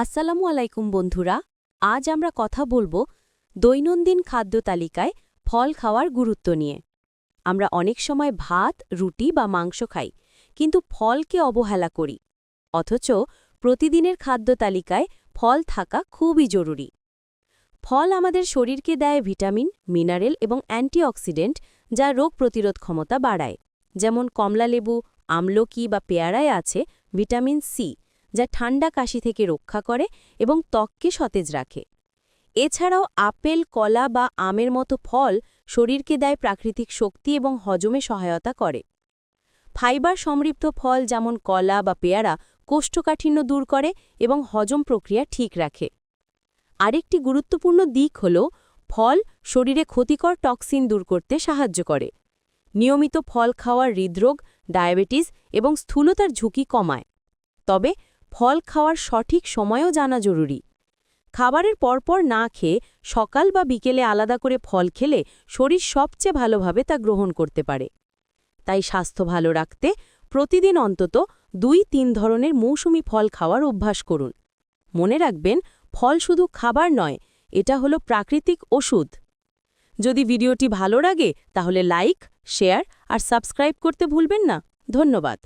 আসসালামু আলাইকুম বন্ধুরা, আজ আমরা কথা বলব দৈনন্দিন খাদ্য তালিকায় ফল খাওয়ার গুরুত্ব নিয়ে। আমরা অনেক সময় ভাত, রুটি বা মাংস খাই, কিন্তু ফলকে অবহেলা করি, অথচ প্রতিদিনের খাদ্য তালিকায় ফল থাকা খুবই জরুরি। ফল আমাদের শরীরকে দেয় ভিটামিন, মিনারেল এবং অ্যান্টিঅক্সিডেন্ট যা রোগ প্রতিরোধ ক্ষমতা বাড়ায়, যেমন কমলালেবু, আমলকি বা পেয়ারায় আছে ভিটামিন সি যা ঠান্ডা কাশি থেকে রক্ষা করে এবং ত্বককে সতেজ রাখে। এছাড়াও আপেল, কলা বা আমের মতো ফল শরীরকে দেয় প্রাকৃতিক শক্তি এবং হজমে সহায়তা করে। ফাইবার সমৃদ্ধ ফল যেমন কলা বা পেয়ারা কোষ্ঠকাঠিন্য দূর করে এবং হজম প্রক্রিয়া ঠিক রাখে। আরেকটি গুরুত্বপূর্ণ দিক হল, ফল শরীরে ক্ষতিকর টক্সিন দূর করতে সাহায্য করে। নিয়মিত ফল খাওয়ার হৃদরোগ, ডায়াবেটিস এবং স্থূলতার ঝুঁকি কমায়। তবে ফল খাওয়ার সঠিক সময়ও জানা জরুরি। খাবারের পরপর না খেয়ে সকাল বা বিকেলে আলাদা করে ফল খেলে শরীর সবচেয়ে ভালোভাবে তা গ্রহণ করতে পারে। তাই স্বাস্থ্য ভালো রাখতে প্রতিদিন অন্তত দুই তিন ধরনের মৌসুমি ফল খাওয়ার অভ্যাস করুন। মনে রাখবেন, ফল শুধু খাবার নয়, এটা হলো প্রাকৃতিক ওষুধ। যদি ভিডিওটি ভালো লাগে, তাহলে লাইক, শেয়ার আর সাবস্ক্রাইব করতে ভুলবেন না। ধন্যবাদ।